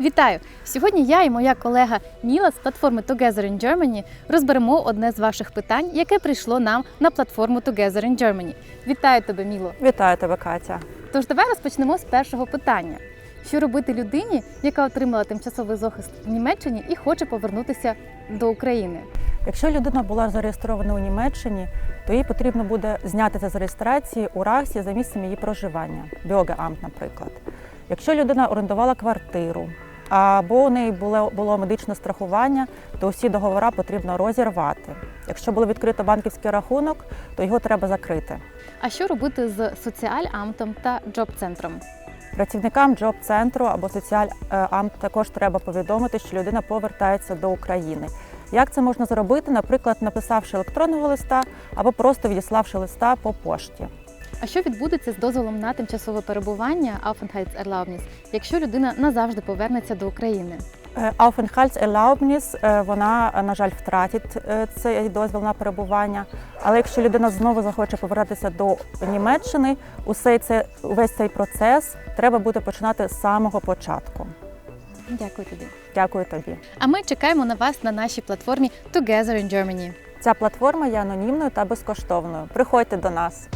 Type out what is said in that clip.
Вітаю! Сьогодні я і моя колега Міла з платформи Together in Germany розберемо одне з ваших питань, яке прийшло нам на платформу Together in Germany. Вітаю тебе, Міло! Вітаю тебе, Катя. Тож давай розпочнемо з першого питання: що робити людині, яка отримала тимчасовий захист в Німеччині і хоче повернутися до України? Якщо людина була зареєстрована у Німеччині, то їй потрібно буде знятися з реєстрації у РАГСі за місцем її проживання, Бьогеамт, наприклад. Якщо людина орендувала квартиру або у неї було, було медичне страхування, то усі договори потрібно розірвати. Якщо було відкрито банківський рахунок, то його треба закрити. А що робити з соціальамтом та джоб-центром? Працівникам джоб-центру або соціаль-амт також треба повідомити, що людина повертається до України. Як це можна зробити, наприклад, написавши електронного листа або просто відіславши листа по пошті. А що відбудеться з дозволом на тимчасове перебування Aufenthaltserlaubnis, якщо людина назавжди повернеться до України? Е, Aufenthaltserlaubnis, е, вона, на жаль, втратить е, цей дозвіл на перебування. Але якщо людина знову захоче повертатися до Німеччини, усей це, увесь цей процес треба буде починати з самого початку. Дякую тобі. Дякую тобі. А ми чекаємо на вас на нашій платформі Together in Germany. Ця платформа є анонімною та безкоштовною. Приходьте до нас.